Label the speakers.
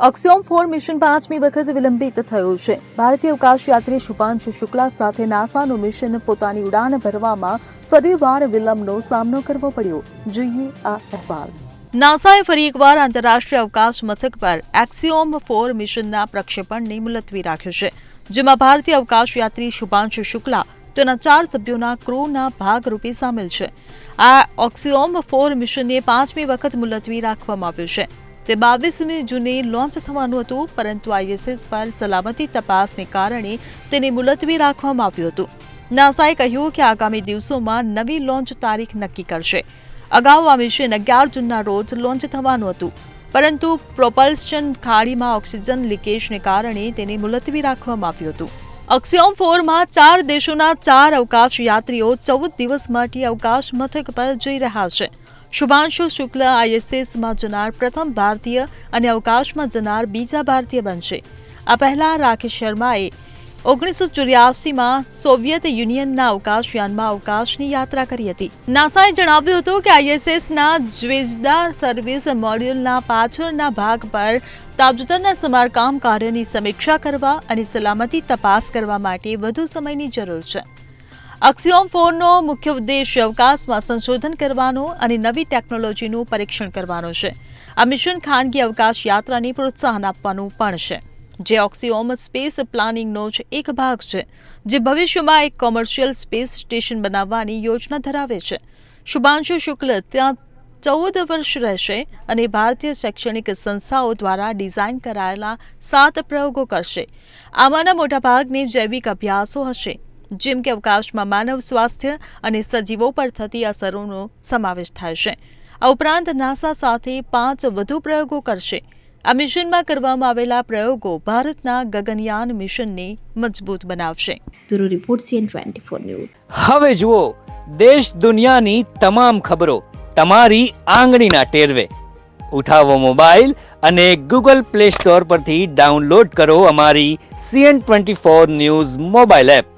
Speaker 1: ઓક્સિયોમ four mission પાંચમી વખત વિલંબિત થયું છે. ભારતીય અવકાશ યાત્રી શુભાંશુ શુક્લા સાથે નાસાનું મિશન પોતાની ઉડાન ભરવામાં ફરીવાર વિલંબનો સામનો કરવો પડ્યો. જોઈએ આ અહેવાલ. નાસાએ ફરી એકવાર આંતરરાષ્ટ્રીય અવકાશ મથક પર એક્સિયોમ ફોર મિશનના પ્રક્ષેપણને મુલતવી રાખ્યું છે. જેમાં ભારતીય અવકાશ યાત્રી શુભાંશુ શુક્લા તેના ચાર સભ્યોના ક્રૂના ભાગરૂપે સામેલ છે. આ ઓક્સિઓમ ફોર મિશનને પાંચમી વખત મુલતવી રાખવામાં આવ્યું છે. તે બાવીસમી જૂને લોન્ચ થવાનું હતું, પરંતુ આઈએસએસ પર સલામતી તપાસને કારણે તેને મુલતવી રાખવામાં આવ્યું હતું. નાસાએ કહ્યું કે આગામી દિવસોમાં નવી લોન્ચ તારીખ નક્કી કરશે. અગાઉ આ મિશન અગિયાર જૂનના રોજ લોન્ચ થવાનું હતું, પરંતુ પ્રોપલ્શન ખાડીમાં ઓક્સિજન લીકેજને કારણે તેને મુલતવી રાખવામાં આવ્યું હતું. ઓક્સિયોમ ફોરમાં ચાર દેશોના ચાર અવકાશ યાત્રીઓ ચૌદ દિવસ માટે અવકાશ મથક પર જઈ રહ્યા છે. શુભાંશુ શુક્લ આઈએસએસમાં જનાર પ્રથમ ભારતીય અને અવકાશમાં જનાર બીજા ભારતીય બનશે. આ પહેલા રાકેશ શર્માએ ઓગણીસો ચોર્યાસીમાં સોવિયત યુનિયનના અવકાશયાનમાં અવકાશની યાત્રા કરી હતી. નાસાએ જણાવ્યું હતું કે આઈએસએસના જ્વેજદા સર્વિસ મોડ્યુલના પાછળના ભાગ પર તાજેતરના સમારકામ કાર્યની સમીક્ષા કરવા અને સલામતી તપાસ કરવા માટે વધુ સમયની જરૂર છે. અક્સિયોમ ફોરનો મુખ્ય ઉદ્દેશ્ય અવકાશમાં સંશોધન કરવાનો અને નવી ટેકનોલોજીનું પરીક્ષણ કરવાનો છે. આ મિશન ખાનગી અવકાશ યાત્રાને પ્રોત્સાહન આપવાનું પણ છે. જે ઓક્સિઓમ સ્પેસ પ્લાનિંગનો જ એક ભાગ છે, જે ભવિષ્યમાં એક કોમર્શિયલ સ્પેસ સ્ટેશન બનાવવાની યોજના ધરાવે છે. શુભાંશુ શુક્લ ત્યાં ચૌદ વર્ષ રહેશે અને ભારતીય શૈક્ષણિક સંસ્થાઓ દ્વારા ડિઝાઇન કરાયેલા સાત પ્રયોગો કરશે. આમાંના મોટાભાગની જૈવિક અભ્યાસો હશે. જેમ કે અવકાશમાં માનવ સ્વાસ્થ્ય અને સજીવો પર થતી અસરોનો સમાવેશ થાય છે. આ ઉપરાંત નાસા સાથે પાંચ વધુ પ્રયોગો કરશે. આ મિશનમાં કરવામાં આવેલા પ્રયોગો ભારતના ગગનયાન મિશનને મજબૂત બનાવશે.
Speaker 2: Bureau report CN twenty news.
Speaker 3: હવે જુઓ દેશ દુનિયાની તમામ ખબરો તમારી આંગળીના ટેરવે. ઉઠાવો મોબાઈલ અને ગૂગલ પ્લે સ્ટોર પરથી ડાઉનલોડ કરો અમારી CN twenty four news mobile app.